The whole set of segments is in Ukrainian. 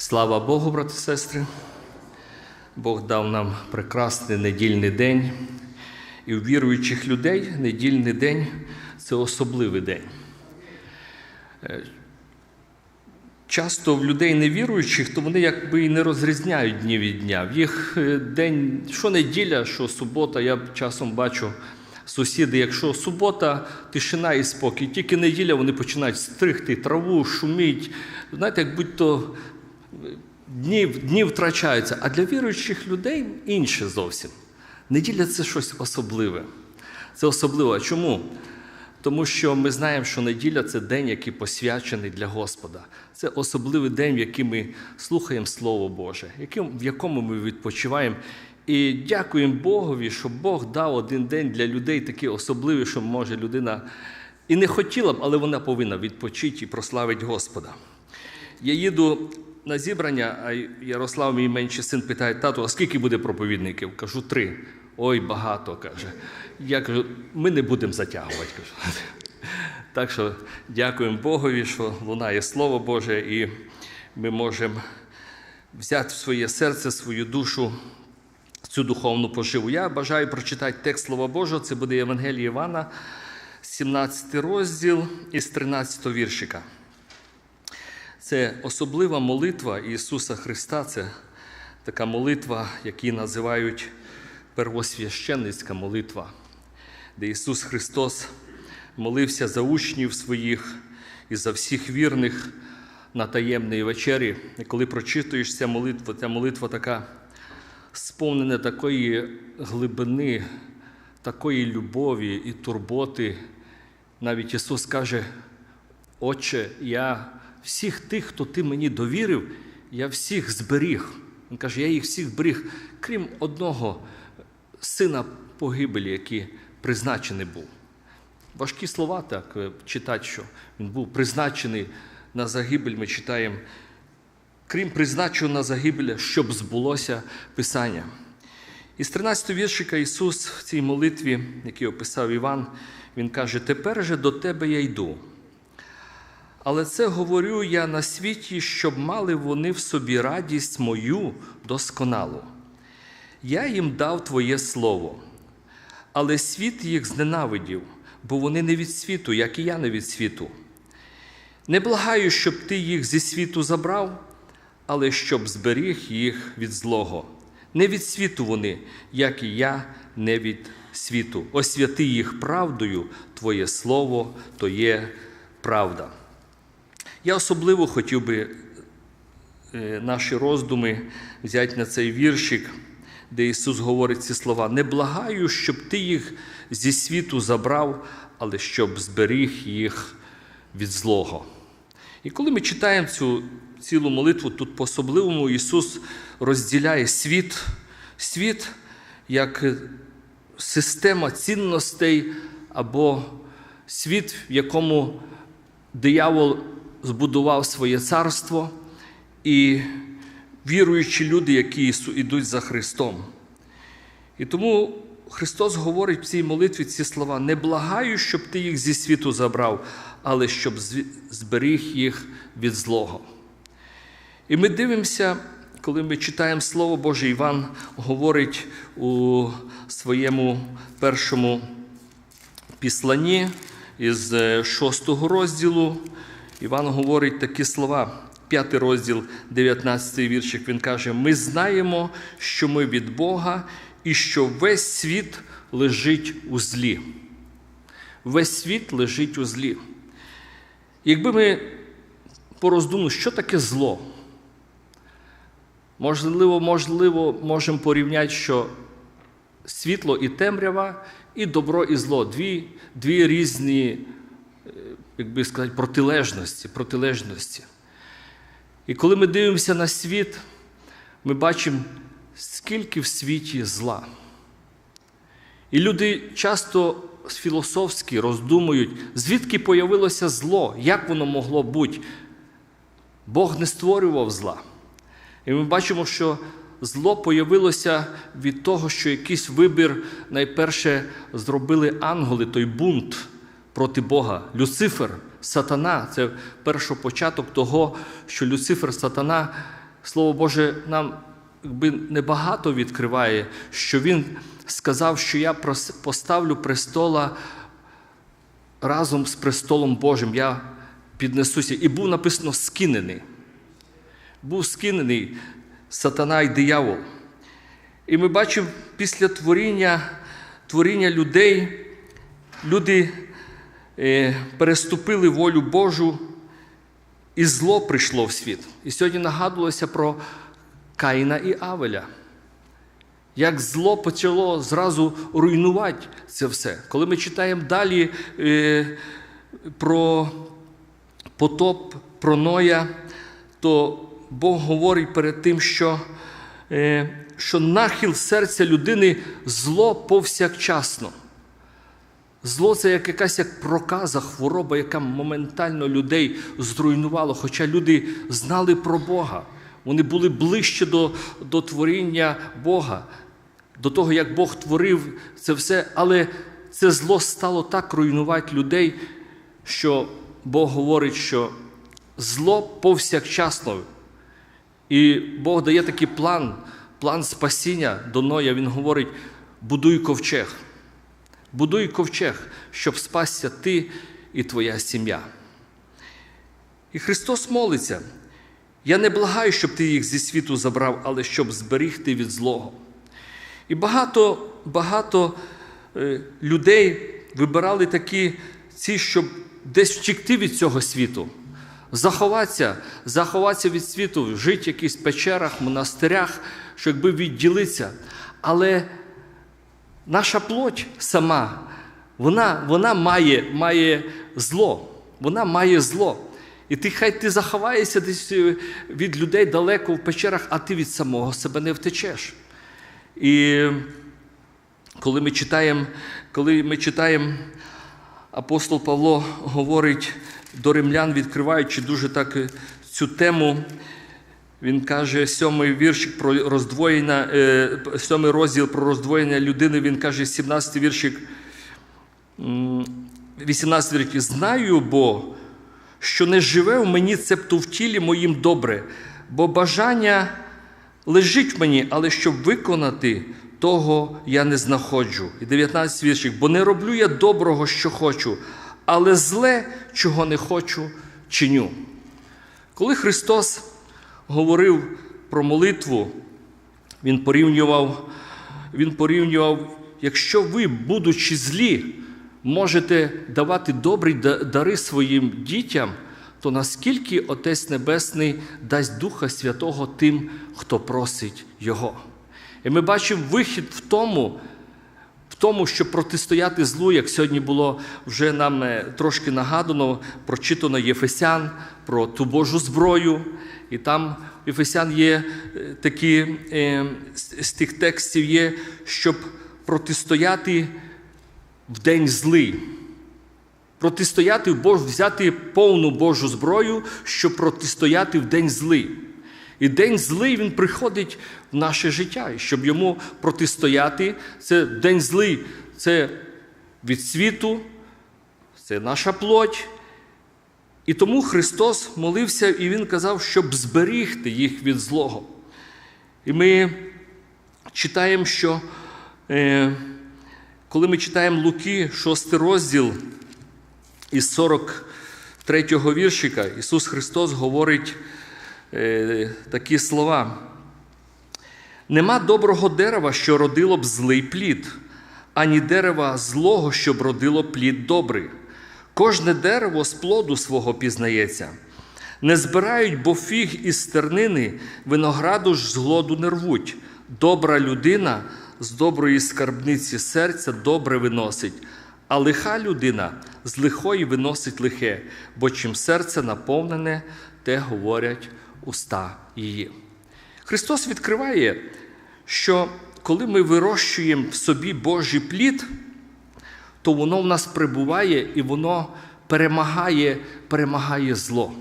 Слава Богу, брати і сестри. Бог дав нам прекрасний недільний день. І у віруючих людей недільний день це особливий день. Е, Часто в людей невіруючих, то вони якби і не розрізняють дні від дня. В їх е, день, що неділя, що субота, я часом бачу сусіди, якщо субота, тишина і спокій, тільки неділя вони починають стригти траву, шуміть. Знаєте, як будь-то дні, дні втрачаються. А для віруючих людей інше зовсім. Неділя це щось особливе. Це особливо. Чому? Тому що ми знаємо, що неділя це день, який посвячений для Господа. Це особливий день, в який ми слухаємо Слово Боже, в якому ми відпочиваємо. І дякуємо Богові, що Бог дав один день для людей такий особливий, що може людина і не хотіла б, але вона повинна відпочити і прославити Господа. Я їду на зібрання, Ярослав, мій менший син, питає, тату, а скільки буде проповідників? Кажу, три. Ой, багато каже. Я кажу, ми не будемо затягувати. Кажу. Так що дякуємо Богові, що лунає Слово Боже, і ми можемо взяти в своє серце, свою душу, цю духовну поживу. Я бажаю прочитати текст Слова Божого, це буде Євангеліє Івана, 17 розділ із 13 віршика. Це особлива молитва Ісуса Христа. Це така молитва, яку називають первосвященницька молитва, де Ісус Христос молився за учнів своїх і за всіх вірних на таємній вечері. І коли прочитуєш ця молитва, ця молитва така сповнена такої глибини, такої любові і турботи. Навіть Ісус каже, Отче, я всіх тих, хто ти мені довірив, я всіх зберіг. Він каже, я їх всіх зберіг, крім одного сина погибелі, який призначений був. Важкі слова так читати, що він був призначений на загибель, ми читаємо, крім призначеного на загибель, щоб збулося Писання. Із 13 віршика Ісус в цій молитві, який описав Іван, Він каже: Тепер же до тебе я йду. Але це говорю я на світі, щоб мали вони в собі радість мою досконалу. Я їм дав Твоє Слово, але світ їх зненавидів, бо вони не від світу, як і я не від світу. Не благаю, щоб ти їх зі світу забрав, але щоб зберіг їх від злого. Не від світу вони, як і я, не від світу. Освяти їх правдою, Твоє Слово то є правда. Я особливо хотів би наші роздуми взяти на цей віршик, де Ісус говорить ці слова: не благаю, щоб ти їх зі світу забрав, але щоб зберіг їх від злого. І коли ми читаємо цю цілу молитву, тут по-особливому Ісус розділяє світ, світ як система цінностей або світ, в якому диявол збудував своє царство і віруючі люди, які йдуть за Христом. І тому Христос говорить в цій молитві ці слова: не благаю, щоб ти їх зі світу забрав, але щоб зберіг їх від злого. І ми дивимося, коли ми читаємо Слово Боже, Іван говорить у своєму першому післанні із шостого розділу. Іван говорить такі слова, п'ятий розділ, 19 віршик. Він каже: Ми знаємо, що ми від Бога і що весь світ лежить у злі. Весь світ лежить у злі. Якби ми пороздумали, що таке зло? Можливо, можливо, можемо порівняти, що світло і темрява, і добро і зло дві, дві різні як би сказати, протилежності, протилежності. І коли ми дивимося на світ, ми бачимо, скільки в світі зла. І люди часто філософськи роздумують, звідки появилося зло, як воно могло бути. Бог не створював зла. І ми бачимо, що зло появилося від того, що якийсь вибір найперше зробили ангели, той бунт проти Бога. Люцифер, сатана це перший початок того, що Люцифер, сатана Слово Боже нам якби небагато відкриває, що Він сказав, що я поставлю престола разом з престолом Божим. Я піднесуся. І був написано скинений. Був скинений сатана і диявол. І ми бачимо після творіння, творіння людей, люди переступили волю Божу, і зло прийшло в світ. І сьогодні нагадувалося про Каїна і Авеля. Як зло почало зразу руйнувати це все. Коли ми читаємо далі е, про потоп, про Ноя, то Бог говорить перед тим, що, е, що нахил серця людини зло повсякчасно. Зло це як якась як проказа, хвороба, яка моментально людей зруйнувала. Хоча люди знали про Бога. Вони були ближче до, до творіння Бога, до того, як Бог творив це все. Але це зло стало так руйнувати людей, що Бог говорить, що зло повсякчасно. І Бог дає такий план, план спасіння до Ноя. Він говорить: будуй ковчег. Будуй ковчег, щоб спасся ти і твоя сім'я. І Христос молиться. Я не благаю, щоб ти їх зі світу забрав, але щоб зберігти від злого. І багато, багато е, людей вибирали такі ці, щоб десь втікти від цього світу, заховатися, заховатися від світу, жити в якихось печерах, монастирях, щоб відділитися. Але наша плоть сама, вона, вона має, має зло. Вона має зло. І ти хай ти заховаєшся десь е, від людей далеко в печерах, а ти від самого себе не втечеш. І коли ми читаємо, коли ми читаємо, апостол Павло говорить до римлян, відкриваючи дуже так е, цю тему, він каже, сьомий віршик про роздвоєння, е, сьомий розділ про роздвоєння людини, він каже, 17 віршик, м, 18 віршик, знаю, бо що не живе в мені, цебто в тілі моїм добре, бо бажання лежить в мені, але щоб виконати, того я не знаходжу. І 19 віршик, бо не роблю я доброго, що хочу, але зле, чого не хочу, чиню. Коли Христос говорив про молитву, Він порівнював, він порівнював, якщо ви, будучи злі, можете давати добрі дари своїм дітям, то наскільки Отець Небесний дасть Духа Святого тим, хто просить Його. І ми бачимо вихід в тому, тому, щоб протистояти злу, як сьогодні було вже нам е, трошки нагадано, прочитано Єфесян про ту Божу зброю. І там в Єфесян є е, такі е, з тих текстів є, щоб протистояти в день злий. Протистояти взяти повну Божу зброю, щоб протистояти в день злий. І день злий він приходить наше життя. І щоб йому протистояти, це день злий, це від світу, це наша плоть. І тому Христос молився і Він казав, щоб зберігти їх від злого. І ми читаємо, що е, коли ми читаємо Луки, 6 розділ із 43-го віршика, Ісус Христос говорить е, такі слова. Нема доброго дерева, що родило б злий плід, ані дерева злого, щоб родило плід добрий. Кожне дерево з плоду свого пізнається. Не збирають бо фіг із стернини, винограду ж з глоду не рвуть. Добра людина з доброї скарбниці серця добре виносить, а лиха людина з лихої виносить лихе, бо чим серце наповнене, те говорять уста її. Христос відкриває, що коли ми вирощуємо в собі Божий плід, то воно в нас прибуває і воно перемагає, перемагає зло.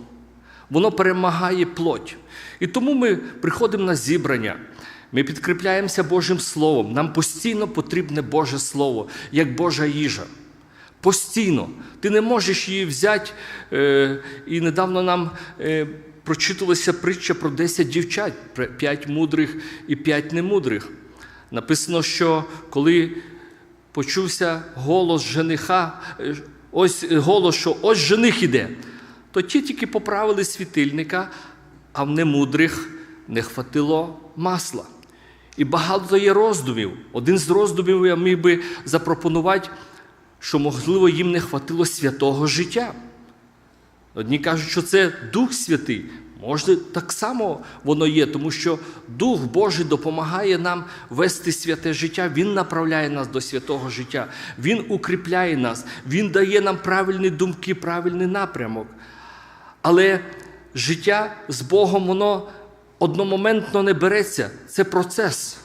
Воно перемагає плоть. І тому ми приходимо на зібрання, ми підкріпляємося Божим Словом. Нам постійно потрібне Боже Слово, як Божа їжа. Постійно. Ти не можеш її взяти. Е, і недавно нам е, прочитувалася притча про 10 дівчат, 5 мудрих і 5 немудрих. Написано, що коли почувся голос жениха, е, ось голос, що ось жених іде, то ті тільки поправили світильника, а в немудрих не хватило масла. І багато є роздумів. Один з роздумів я міг би запропонувати, що, можливо, їм не хватило святого життя. Одні кажуть, що це Дух Святий. Може, так само воно є, тому що Дух Божий допомагає нам вести святе життя, Він направляє нас до святого життя, Він укріпляє нас, Він дає нам правильні думки, правильний напрямок. Але життя з Богом, воно одномоментно не береться, це процес.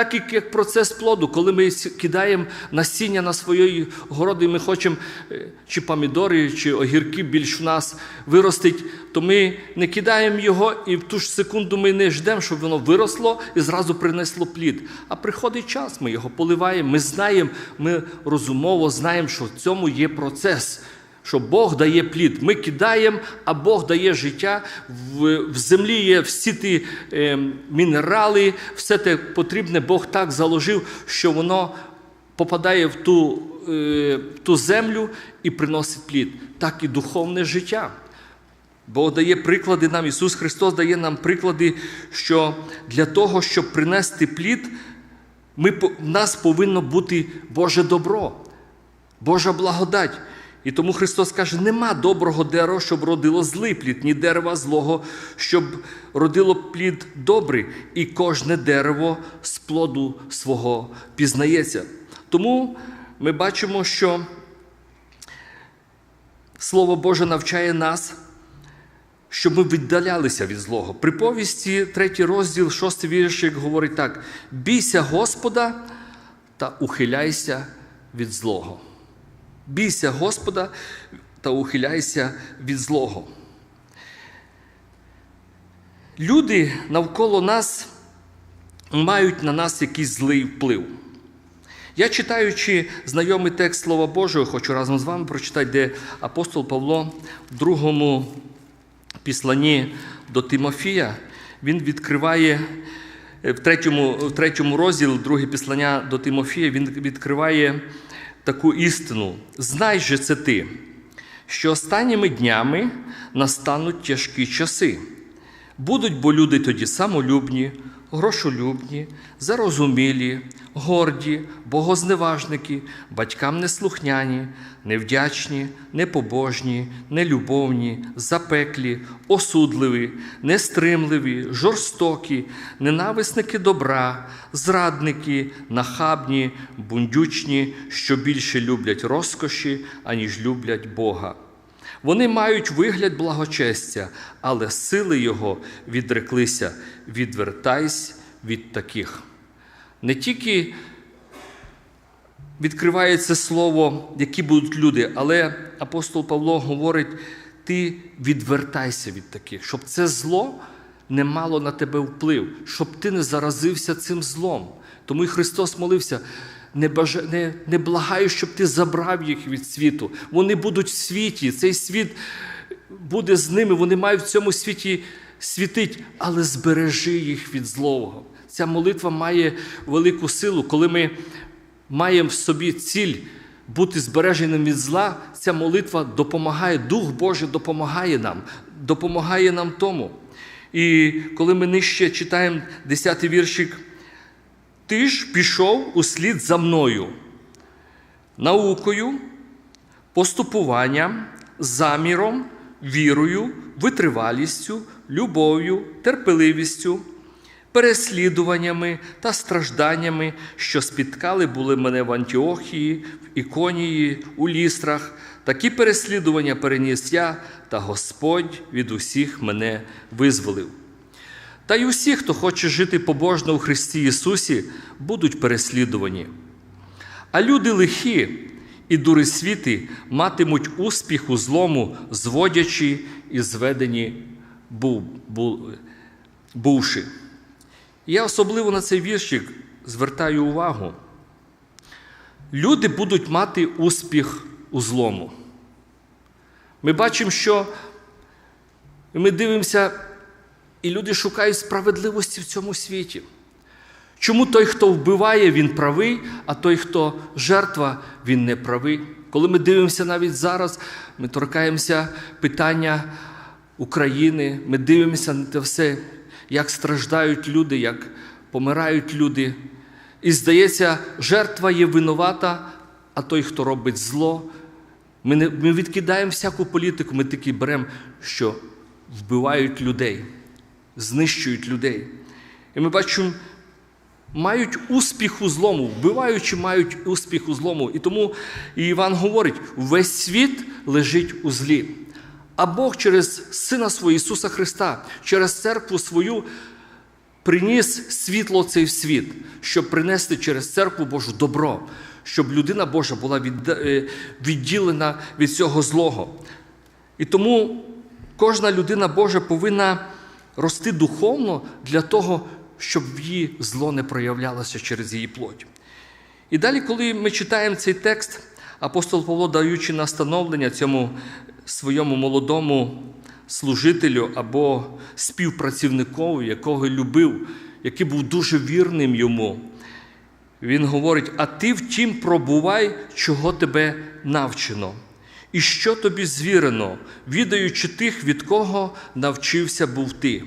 Так як процес плоду, коли ми кидаємо насіння на своєї городи, і ми хочемо е, чи помідори, чи огірки більш в нас виростить, то ми не кидаємо його, і в ту ж секунду ми не ждемо, щоб воно виросло і зразу принесло плід. А приходить час, ми його поливаємо, ми знаємо, ми розумово знаємо, що в цьому є процес що Бог дає плід. Ми кидаємо, а Бог дає життя. В, в землі є всі ті е, мінерали, все те потрібне, Бог так заложив, що воно попадає в ту, е, ту землю і приносить плід. Так і духовне життя. Бог дає приклади нам, Ісус Христос дає нам приклади, що для того, щоб принести плід, ми, в нас повинно бути Боже добро, Божа благодать. І тому Христос каже: нема доброго дерева, щоб родило злий плід, ні дерева злого, щоб родило плід добрий, і кожне дерево з плоду свого пізнається. Тому ми бачимо, що Слово Боже навчає нас, щоб ми віддалялися від злого. При повісті, третій розділ, шостий віршик говорить так: бійся Господа та ухиляйся від злого. Бійся Господа та ухиляйся від злого. Люди навколо нас мають на нас якийсь злий вплив. Я читаючи знайомий текст Слова Божого, хочу разом з вами прочитати, де апостол Павло в другому післанні до Тимофія, він відкриває в третьому в третьому розділі, друге післання до Тимофія, він відкриває таку істину. Знай же це ти, що останніми днями настануть тяжкі часи. Будуть бо люди тоді самолюбні, грошолюбні, зарозумілі, горді, богозневажники, батькам неслухняні, невдячні, непобожні, нелюбовні, запеклі, осудливі, нестримливі, жорстокі, ненависники добра, зрадники, нахабні, бундючні, що більше люблять розкоші, аніж люблять Бога. Вони мають вигляд благочестя, але сили Його відреклися. Відвертайся від таких. Не тільки відкривається слово, які будуть люди, але апостол Павло говорить: ти відвертайся від таких, щоб це зло не мало на тебе вплив, щоб ти не заразився цим злом. Тому і Христос молився. Не бажа... не, не благаю, щоб ти забрав їх від світу. Вони будуть в світі, цей світ буде з ними, вони мають в цьому світі світить, але збережи їх від злого. Ця молитва має велику силу, коли ми маємо в собі ціль бути збереженим від зла, ця молитва допомагає, Дух Божий допомагає нам, допомагає нам тому. І коли ми нижче читаємо 10-й віршик, ти ж пішов услід за мною, наукою, поступуванням, заміром, вірою, витривалістю, любов'ю, терпеливістю, переслідуваннями та стражданнями, що спіткали були мене в Антіохії, в Іконії, у лістрах. Такі переслідування переніс я, та Господь від усіх мене визволив. Та й усі, хто хоче жити побожно у Христі Ісусі, будуть переслідувані. А люди лихі і дури світи матимуть успіх у злому, зводячи і зведені бувши. Я особливо на цей віршик звертаю увагу. Люди будуть мати успіх у злому. Ми бачимо, що ми дивимося, і люди шукають справедливості в цьому світі. Чому той, хто вбиває, він правий, а той, хто жертва, він не правий? Коли ми дивимося навіть зараз, ми торкаємося питання України, ми дивимося на те все, як страждають люди, як помирають люди. І здається, жертва є винувата, а той, хто робить зло, ми, не, ми відкидаємо всяку політику, ми таки беремо, що вбивають людей, знищують людей. І ми бачимо, мають успіх у злому, вбиваючи, мають успіх у злому. І тому Іван говорить: весь світ лежить у злі. А Бог через Сина свого Ісуса Христа, через церкву свою приніс світло цей світ, щоб принести через церкву Божу добро, щоб людина Божа була відділена від цього злого. І тому кожна людина Божа повинна рости духовно для того, щоб її зло не проявлялося через її плоть. І далі, коли ми читаємо цей текст, апостол Павло, даючи настановлення цьому своєму молодому служителю або співпрацівникові, якого любив, який був дуже вірним йому, він говорить: а ти втім пробувай, чого тебе навчено, і що тобі звірено, відаючи тих, від кого навчився був ти.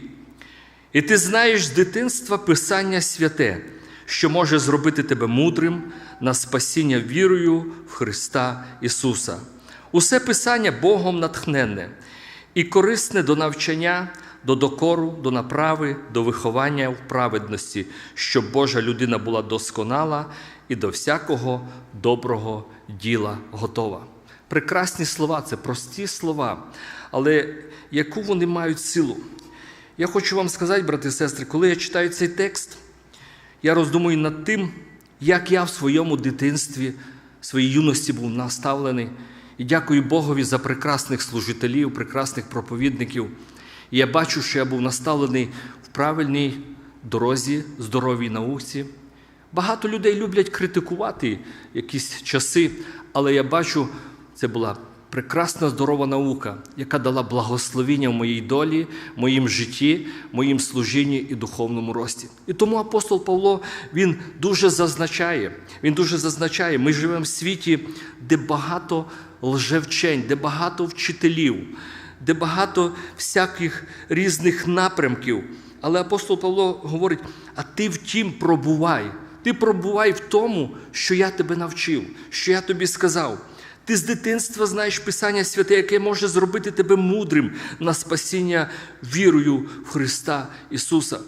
І ти знаєш з дитинства Писання святе, що може зробити тебе мудрим на спасіння вірою в Христа Ісуса. Усе Писання Богом натхненне і корисне до навчання, до докору, до направи, до виховання в праведності, щоб Божа людина була досконала і до всякого доброго діла готова. Прекрасні слова, це прості слова, але яку вони мають силу? Я хочу вам сказати, брати і сестри, коли я читаю цей текст, я роздумую над тим, як я в своєму дитинстві, в своїй юності був наставлений. І дякую Богові за прекрасних служителів, прекрасних проповідників. І я бачу, що я був наставлений в правильній дорозі, здоровій науці. Багато людей люблять критикувати якісь часи, але я бачу, це була прекрасна здорова наука, яка дала благословіння в моїй долі, моїм житті, моїм служінні і духовному рості. І тому апостол Павло він дуже зазначає, він дуже зазначає, ми живемо в світі, де багато лжевчень, де багато вчителів, де багато всяких різних напрямків. Але апостол Павло говорить: а ти втім пробувай. Ти пробувай в тому, що я тебе навчив, що я тобі сказав. Ти з дитинства знаєш Писання святе, яке може зробити тебе мудрим на спасіння вірою в Христа Ісуса.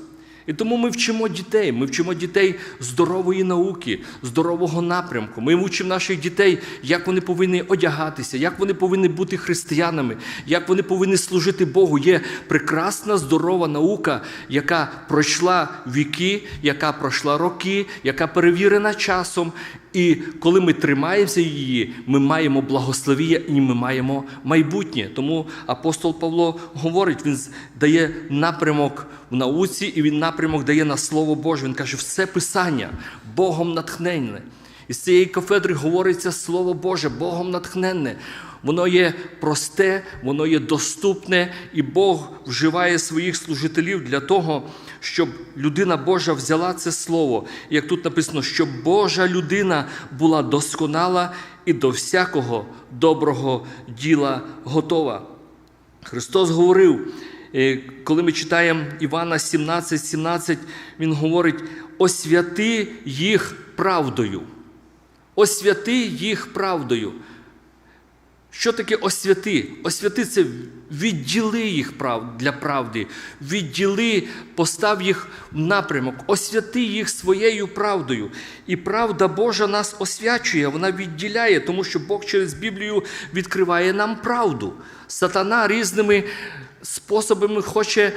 І тому ми вчимо дітей, ми вчимо дітей здорової науки, здорового напрямку. Ми вчимо наших дітей, як вони повинні одягатися, як вони повинні бути християнами, як вони повинні служити Богу. Є прекрасна здорова наука, яка пройшла віки, яка пройшла роки, яка перевірена часом. І коли ми тримаємося її, ми маємо благословіння і ми маємо майбутнє. Тому апостол Павло говорить, він дає напрямок в науці, і він напрямок дає на Слово Боже. Він каже, все Писання Богом натхненне. І з цієї кафедри говориться Слово Боже, Богом натхненне. Воно є просте, воно є доступне, і Бог вживає своїх служителів для того, щоб людина Божа взяла це слово. Як тут написано, щоб Божа людина була досконала і до всякого доброго діла готова. Христос говорив, коли ми читаємо Івана 17, 17, Він говорить: освяти їх правдою. Освяти їх правдою. Що таке освяти? Освяти це відділи їх для правди, відділи, постав їх в напрямок, освяти їх своєю правдою. І правда Божа нас освячує, вона відділяє, тому що Бог через Біблію відкриває нам правду. Сатана різними способами хоче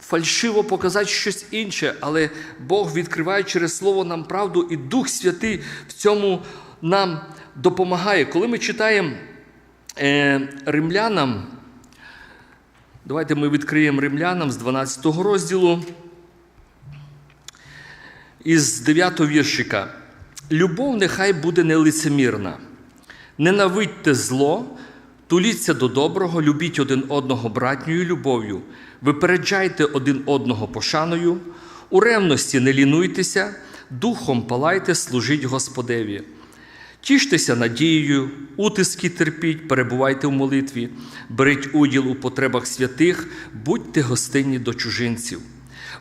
фальшиво показати щось інше, але Бог відкриває через Слово нам правду, і Дух Святий в цьому нам допомагає. Коли ми читаємо е, римлянам, давайте ми відкриємо римлянам з 12 розділу, із 9 віршика. Любов нехай буде нелицемірна. Ненавидьте зло, туліться до доброго, любіть один одного братньою любов'ю, випереджайте один одного пошаною, у ревності не лінуйтеся, духом палайте, служіть Господеві. Тіштеся надією, утиски терпіть, перебувайте в молитві, беріть уділ у потребах святих, будьте гостинні до чужинців.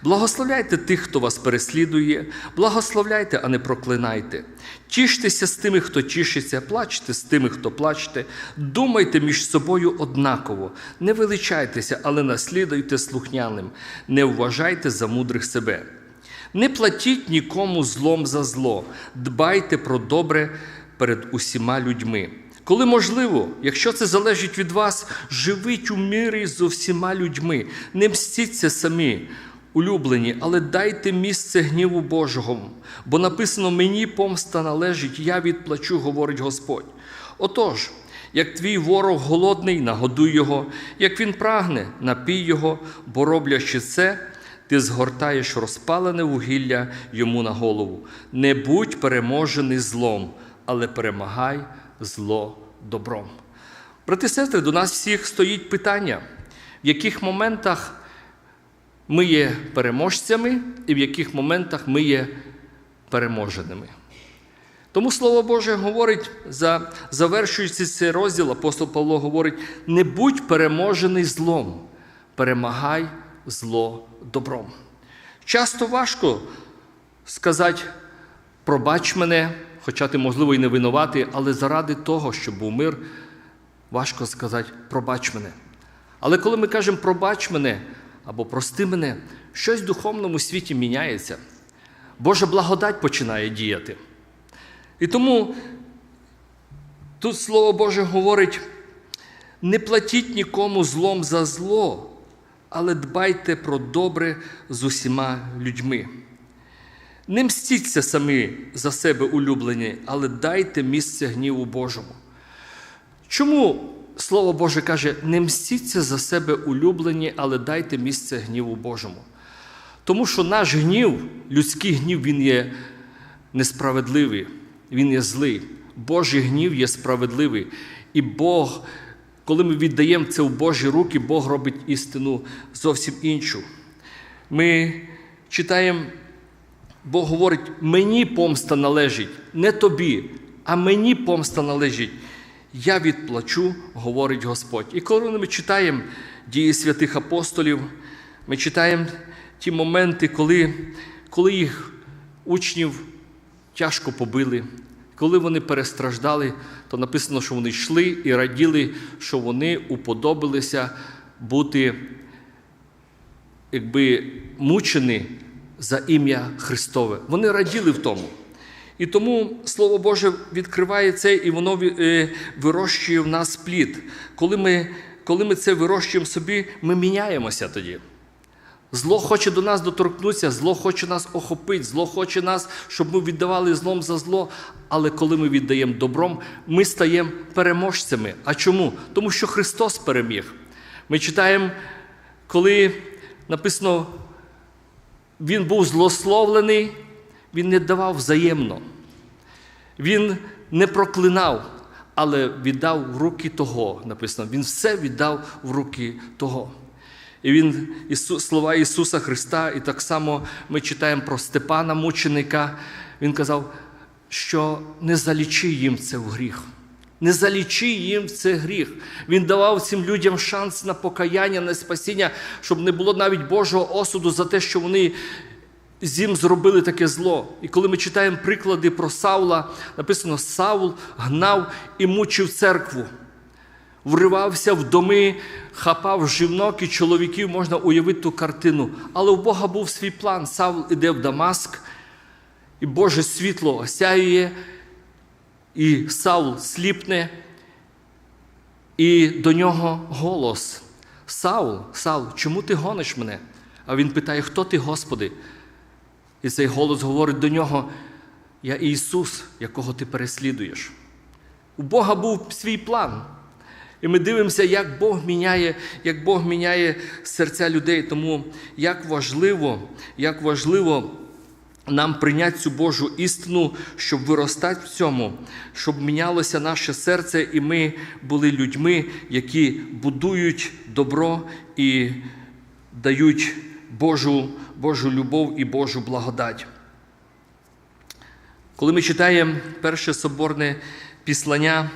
Благословляйте тих, хто вас переслідує, благословляйте, а не проклинайте. Тіштеся з тими, хто тішиться, плачте з тими, хто плачте, думайте між собою однаково, не величайтеся, але наслідуйте слухняним, не вважайте за мудрих себе. Не платіть нікому злом за зло, дбайте про добре перед усіма людьми. Коли можливо, якщо це залежить від вас, живіть у мирі з усіма людьми, не мстіться самі, улюблені, але дайте місце гніву Божого, бо написано: мені помста належить, я відплачу, говорить Господь. Отож, як твій ворог голодний, нагодуй його, як він прагне, напій його, бо роблячи це, ти згортаєш розпалене вугілля йому на голову. Не будь переможений злом, але перемагай зло добром. Брати сестри, до нас всіх стоїть питання, в яких моментах ми є переможцями і в яких моментах ми є переможеними. Тому Слово Боже говорить, за, завершуючи цей розділ, апостол Павло говорить: не будь переможений злом, перемагай зло добром. Часто важко сказати, пробач мене, хоча ти, можливо, і не винуватий, але заради того, щоб був мир, важко сказати, пробач мене. Але коли ми кажемо пробач мене або прости мене, щось в духовному світі міняється. Божа благодать починає діяти. І тому тут Слово Боже говорить: не платіть нікому злом за зло, але дбайте про добре з усіма людьми. Не мстіться самі за себе улюблені, але дайте місце гніву Божому. Чому Слово Боже каже, не мстіться за себе улюблені, але дайте місце гніву Божому? Тому що наш гнів, людський гнів, він є несправедливий, він є злий. Божий гнів є справедливий. І Бог, коли ми віддаємо це в Божі руки, Бог робить істину зовсім іншу. Ми читаємо, Бог говорить, мені помста належить, не тобі, а мені помста належить. Я відплачу, говорить Господь. І коли ми читаємо дії святих апостолів, ми читаємо ті моменти, коли, коли їх учнів тяжко побили, коли вони перестраждали, то написано, що вони йшли і раділи, що вони уподобилися бути якби, мучені за ім'я Христове. Вони раділи в тому. І тому Слово Боже відкриває це, і воно е, вирощує в нас плід. Коли ми, коли ми це вирощуємо собі, ми міняємося тоді. Зло хоче до нас доторкнутися, зло хоче нас охопити, зло хоче нас, щоб ми віддавали злом за зло. Але коли ми віддаємо добром, ми стаємо переможцями. А чому? Тому що Христос переміг. Ми читаємо, коли написано, Він був злословлений, Він не давав взаємно. Він не проклинав, але віддав в руки того. Написано, Він все віддав в руки того. І він, Ісус, слова Ісуса Христа, і так само ми читаємо про Степана мученика. Він казав, що не залічи їм це в гріх. Не залічи їм це гріх. Він давав цим людям шанс на покаяння, на спасіння, щоб не було навіть Божого осуду за те, що вони ним зробили таке зло. І коли ми читаємо приклади про Саула, написано: Саул гнав і мучив церкву вривався в доми, хапав жінок і чоловіків, можна уявити ту картину. Але у Бога був свій план. Савл іде в Дамаск, і Боже світло осяює, і Саул сліпне, і до нього голос. Саул, Саул, чому ти гониш мене? А він питає, хто ти, Господи? І цей голос говорить до нього: Я Ісус, якого ти переслідуєш. У Бога був свій план. І ми дивимося, як Бог міняє, як Бог міняє серця людей. Тому як важливо, як важливо нам прийняти цю Божу істину, щоб виростати в цьому, щоб мінялося наше серце, і ми були людьми, які будують добро і дають Божу, Божу любов і Божу благодать. Коли ми читаємо перше соборне післання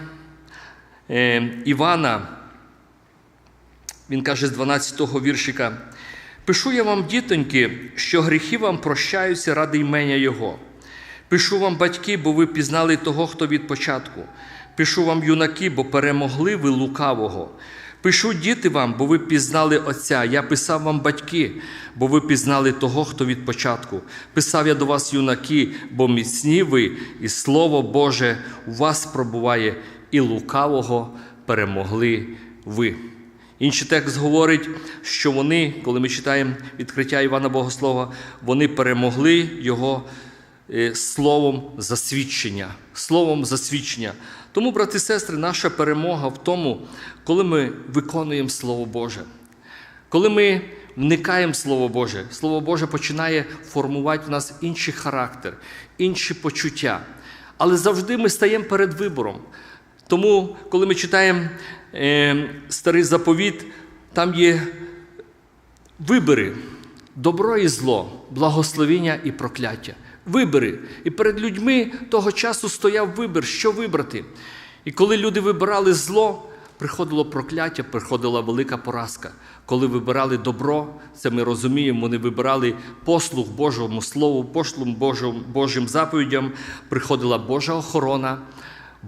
е, Івана, він каже з 12-го віршика: Пишу я вам, дітоньки, що гріхи вам прощаються ради імення Його. Пишу вам, батьки, бо ви пізнали того, хто від початку. Пишу вам, юнаки, бо перемогли ви лукавого. Пишу діти вам, бо ви пізнали Отця. Я писав вам батьки, бо ви пізнали того, хто від початку. Писав я до вас, юнаки, бо міцні ви, і Слово Боже у вас пробуває, і лукавого перемогли ви. Інший текст говорить, що вони, коли ми читаємо відкриття Івана Богослова, вони перемогли його е, словом засвідчення. Словом засвідчення. Тому, брати і сестри, наша перемога в тому, коли ми виконуємо Слово Боже. Коли ми вникаємо в Слово Боже, Слово Боже починає формувати в нас інший характер, інші почуття. Але завжди ми стаємо перед вибором. Тому, коли ми читаємо е, старий заповіт, там є вибори, добро і зло, благословіння і прокляття. Вибори. І перед людьми того часу стояв вибір, що вибрати. І коли люди вибирали зло, приходило прокляття, приходила велика поразка. Коли вибирали добро, це ми розуміємо, вони вибирали послуг Божому Слову, послуг Божим, Божим заповідям, приходила Божа охорона.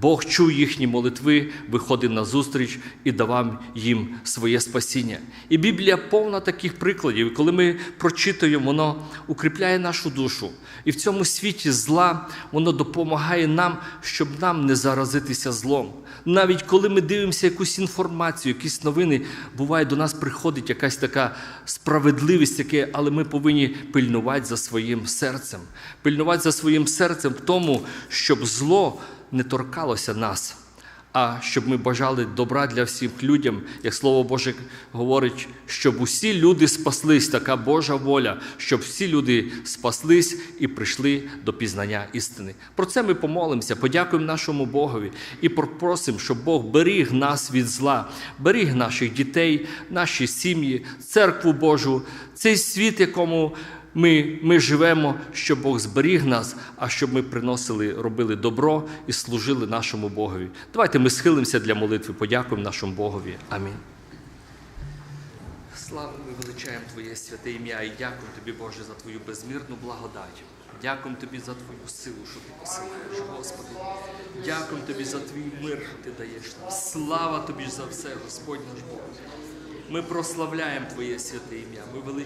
Бог чув їхні молитви, виходив на зустріч і давав їм своє спасіння. І Біблія повна таких прикладів. Коли ми прочитуємо, воно укріпляє нашу душу. І в цьому світі зла воно допомагає нам, щоб нам не заразитися злом. Навіть коли ми дивимося якусь інформацію, якісь новини, буває до нас приходить якась така справедливість, яке, але ми повинні пильнувати за своїм серцем. Пильнувати за своїм серцем в тому, щоб зло не торкалося нас, а щоб ми бажали добра для всіх людям, як Слово Боже говорить, щоб усі люди спаслись, така Божа воля, щоб всі люди спаслись і прийшли до пізнання істини. Про це ми помолимося, подякуємо нашому Богові і попросимо, щоб Бог беріг нас від зла, беріг наших дітей, наші сім'ї, церкву Божу, цей світ, якому ми, ми живемо, щоб Бог зберіг нас, а щоб ми приносили, робили добро і служили нашому Богові. Давайте ми схилимося для молитви, подякуємо нашому Богові. Амінь. Слава ми величаємо Твоє святе ім'я і дякуємо Тобі, Боже, за Твою безмірну благодать. Дякуємо Тобі за Твою силу, що Ти посилаєш, Господи. Дякуємо Тобі за Твій мир, що Ти даєш нам. Слава Тобі за все, Господь наш Бог. Ми прославляємо Твоє святе ім'я. Ми величаємо.